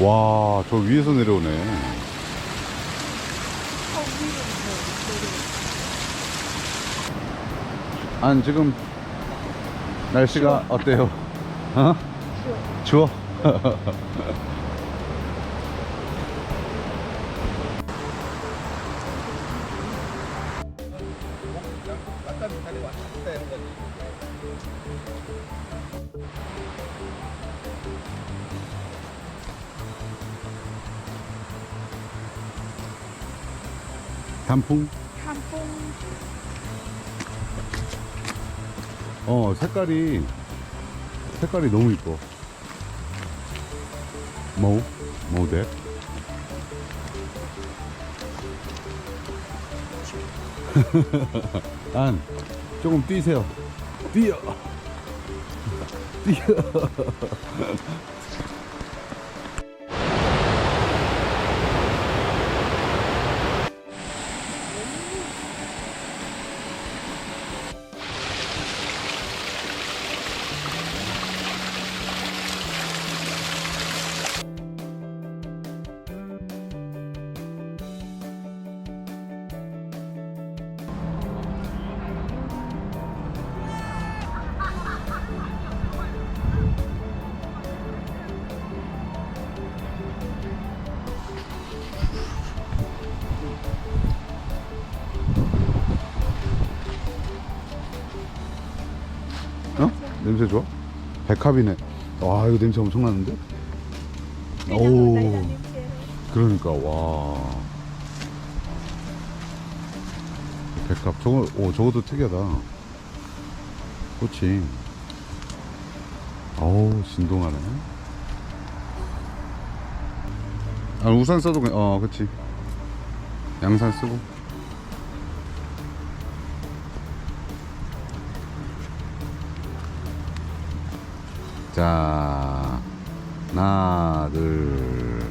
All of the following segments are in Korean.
와, 저 위에서 내려오네. 안 지금 날씨가 어때요? 어? 추워. 단풍? 한풍 어, 색깔이, 색깔이 너무 이뻐. 뭐? 뭐대? 안, 조금 뛰세요. 뛰어! 뛰어! 냄새 좋아? 백합이네. 와, 이거 냄새 엄청 나는데? 오, 그러니까, 와. 백합. 저거, 오, 저것도 특이하다. 꽃이. 어우, 진동하네. 아, 우산 써도, 괜- 어, 그치. 양산 쓰고. 자, 하나, 둘,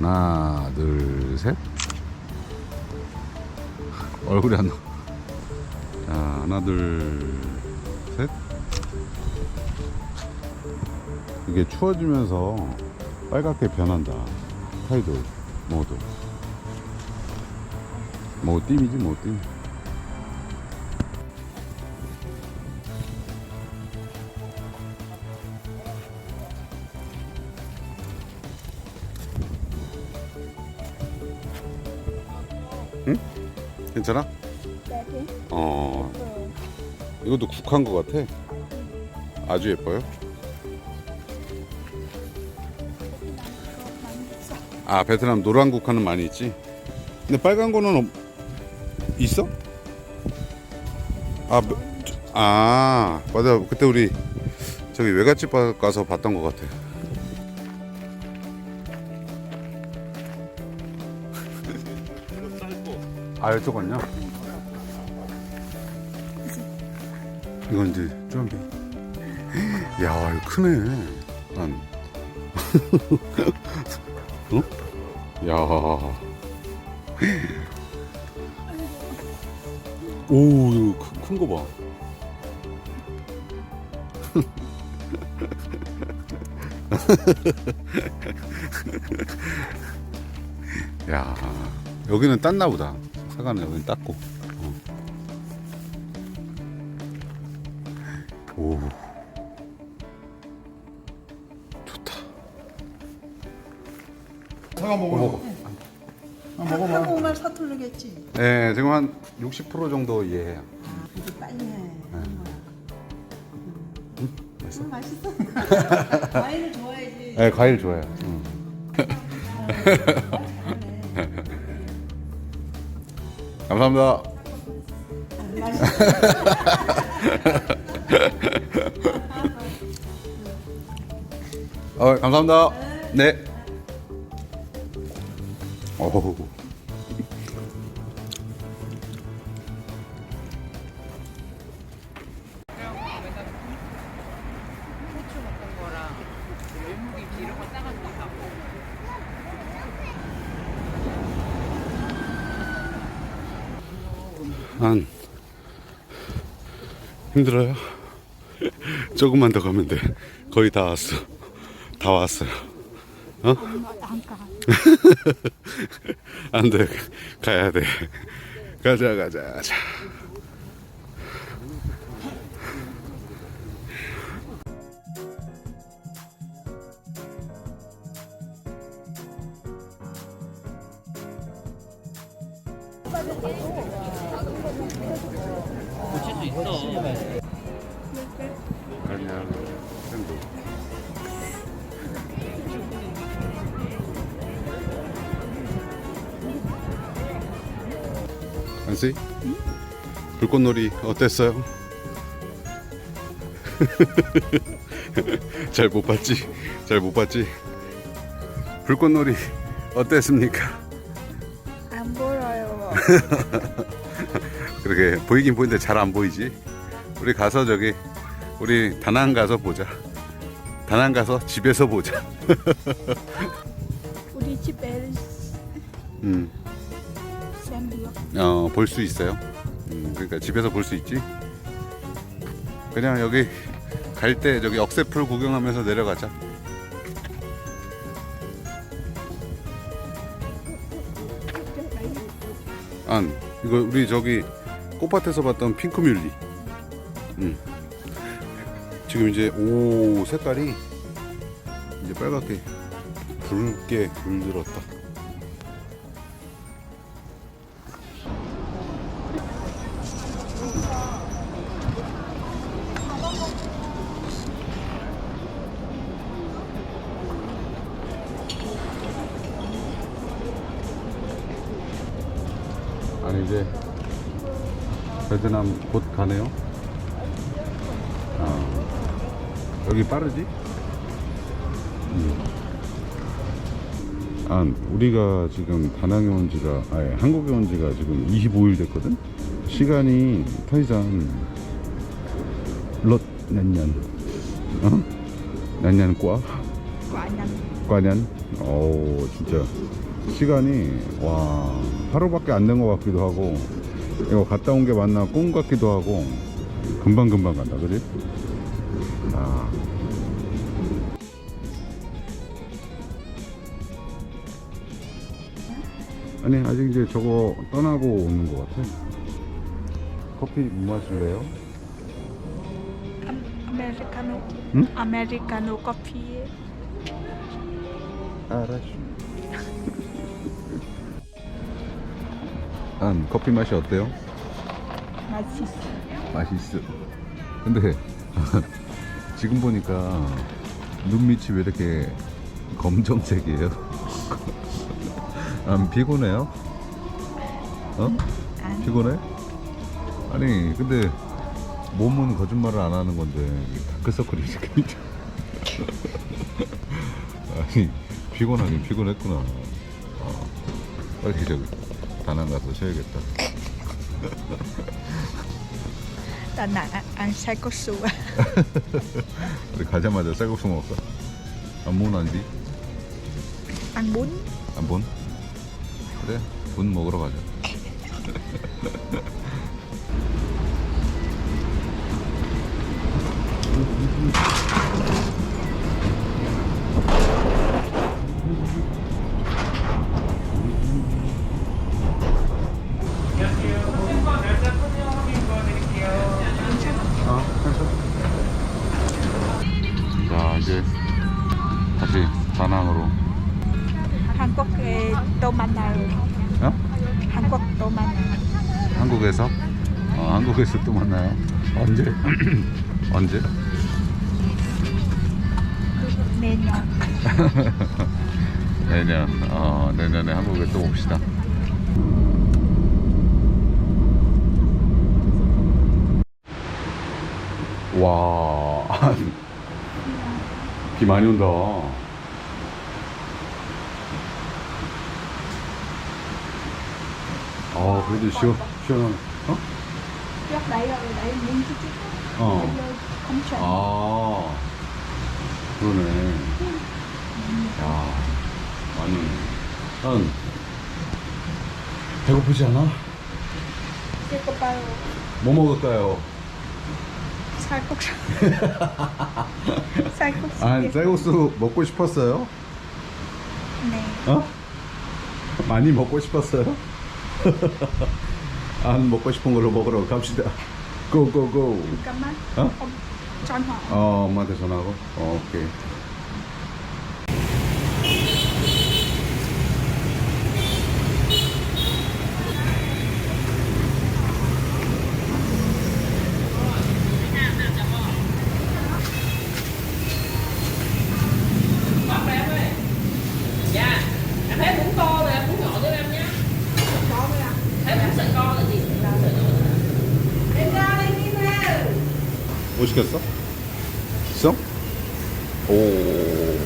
하나, 둘, 셋. 얼굴이 안 나. 자, 하나, 둘, 셋. 이게 추워지면서 빨갛게 변한다. 타이도, 모두. 뭐, 띠이지, 뭐, 띠. 괜찮아? 네네 어, 이것도 국한 것 같아. 아주 예뻐요. 아, 베트남 노란 국화는 많이 있지. 근데 빨간 거는 없... 있어? 아, 뭐- 아, 맞아. 그때 우리 저기 외갓집 가- 가서 봤던 것 같아. 아, 이쪽은요? 이건 이제 좀 야, 이거 크네. 난. 어? 야. 오, 이거 큰, 큰거 봐. 야, 여기는 땄나 보다. 사과는 여기는 땄고. 어. 오. 좋다. 사과 먹어. 먹어. 한국말 서툴르겠지 네, 지금 한 60% 정도 이해해요. 아 이게 빨리 해 맛있어? 음, 맛있어 과일을 좋아해야지 네, 과일 좋아해요. 음. 감사합니다. 어, 감사합니다. 네. 어 한 힘들어요. 조금만 더 가면 돼. 거의 다 왔어. 다 왔어요. 어? 안 돼. 가야 돼. 가자, 가자, 가자. 고칠 수 있어. 아니야. 샌드. 안씨? 불꽃놀이 어땠어요? 잘 못 봤지? 잘 못 봤지? 불꽃놀이 어땠습니까? 안 보여요. 그렇게 보이긴 보이는데 잘 안 보이지? 우리 가서 저기 우리 다낭 가서 보자. 다낭 가서 집에서 보자. 우리 집에 음. 어, 볼 수 있어요. 음, 그러니까 집에서 볼 수 있지. 그냥 여기 갈 때 저기 억새풀 구경하면서 내려가자. 안 이거 우리 저기 꽃밭에서 봤던 핑크뮬리. 음. 지금 이제 오 색깔이 이제 빨갛게 붉게 물들었다. 아니 이제 베트남 곧 가네요. 아, 여기 빠르지? 음. 아, 우리가 지금 다낭에 온 지가, 아니, 한국에 온 지가 지금 25일 됐거든? 시간이 타이산 롯 년년, 어? 년년 과? 과년? 어우, 진짜. 시간이, 와, 하루밖에 안 된 것 같기도 하고, 이거 갔다 온 게 맞나 꿈 같기도 하고, 금방금방 간다, 그지? 아. 아니, 아직 이제 저거 떠나고 오는 것 같아. 커피 뭐 마실래요? 아메리카노. 응? 아메리카노 커피. 알았어. 안 커피 맛이 어때요? 맛있어. 맛있어. 근데 지금 보니까 눈 밑이 왜 이렇게 검정색이에요? 안 피곤해요? 어? 아니. 피곤해? 아니 근데 몸은 거짓말을 안 하는 건데 다크서클이 이렇게. 아니 피곤하긴 피곤했구나. 어, 빨리 저기 다낭 가서 쉬어야겠다. 나안 쌀국수. 우리 가자마자 쌀국수 먹을까? 안본 아니지? 안 본? 안 본? 그래 분 먹으러 가자 한국에 또 만나요. 어? 한국 또 만나요. 한국에서? 어, 한국에서 또 만나요. 언제? 언제? 내년. 내년. 어, 내년에 한국에 또 옵시다. 와. 비 많이 온다. 아, 그래도 시원, 시원한, 어? Rồi đấy những cái chiếc 어. 아, 그러네. 야, 많이. 응. 배고프지 않아? Chưa có bao 뭐 먹을까요? 쌀국수. 쌀국수. 아, 쌀국수 먹고 싶었어요? 네. 어? 많이 먹고 싶었어요? 안 먹고 싶은 걸로 먹으러 갑시다. 고고고. 잠깐만. 어? 어? 전화. 어, 엄마한테 전화하고. 어, 오케이. 시켰어? 있어? 오.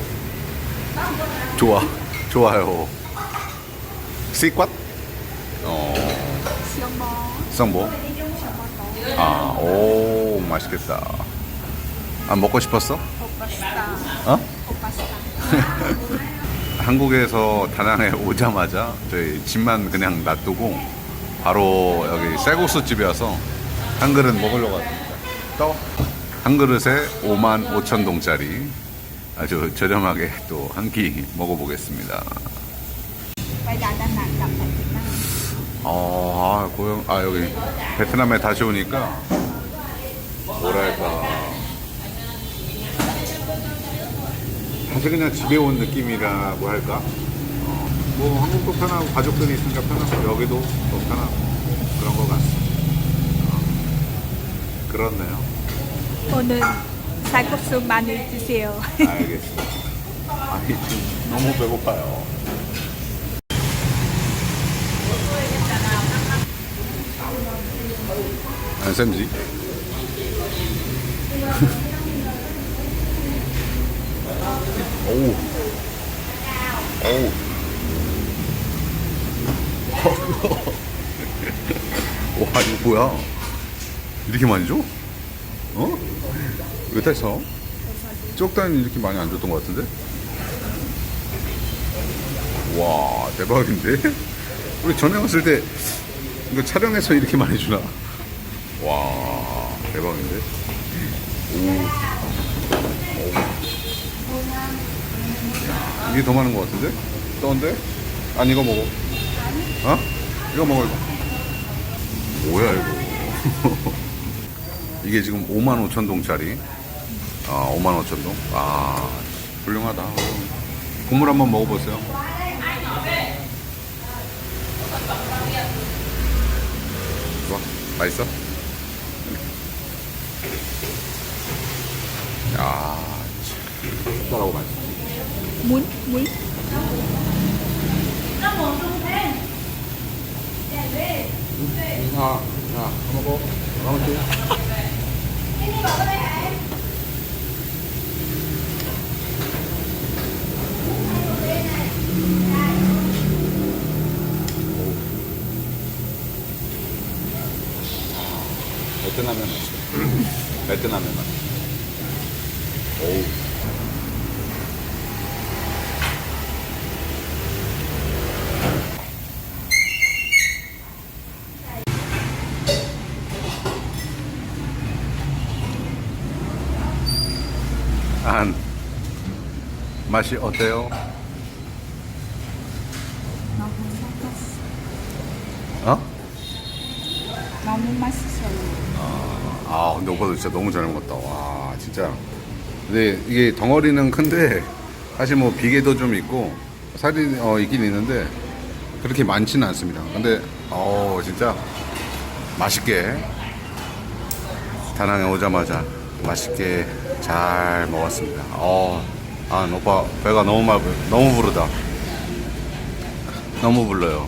좋아. 좋아요. 씨꽈? 어. 쌍보? 아, 오, 맛있겠다. 아, 먹고 싶었어? 어? 한국에서 다낭에 오자마자 저희 집만 그냥 놔두고 바로 여기 쌀국수 집에 와서 한 그릇 먹으려고 왔습니다. 떡. 한 그릇에 5만 5천 동짜리 아주 저렴하게 또 한 끼 먹어보겠습니다. 어, 아, 고영, 아, 여기 베트남에 다시 오니까 뭐랄까. 다시 그냥 집에 온 느낌이라고 할까? 어, 뭐 한국도 편하고 가족들이 있으니까 편하고 여기도 더 편하고 그런 것 같습니다. 어, 그렇네요. 오늘 쌀국수 많이 드세요. 알겠습니다. 아니, 너무 배고파요. 안 쌤지? 오우. 오우. 와, 이거 뭐야? 이렇게 많이 줘? 어? 왜 땄어? 쪽단이 이렇게 많이 안 줬던 것 같은데? 와 대박인데? 우리 전에 왔을 때 이거 촬영해서 이렇게 많이 주나? 와 대박인데? 오. 이게 더 많은 것 같은데? 떠는데? 아니 이거 먹어 어? 이거 먹어 이거 뭐야 이거 이게 지금 5만 5천 동짜리 아, 5만 5천 동? 아, 훌륭하다. 국물 한번 먹어보세요. 좋아? 맛있어? 야, 참. 숟가락하고 맛있어. Muốn, muốn. 자, 자, 먹어. 베 트남의 맛. 베트남의 맛. 오우. 안 맛이 어때요? 너무 맛있어. 어? 너무 맛있어요. 아 근데 오빠도 진짜 너무 잘 먹었다 와 진짜 근데 이게 덩어리는 큰데 사실 뭐 비계도 좀 있고 살이 어, 있긴 있는데 그렇게 많지는 않습니다 근데 어 진짜 맛있게 다낭에 오자마자 맛있게 잘 먹었습니다. 어, 아 오빠 배가 너무 말 너무 부르다. 너무 불러요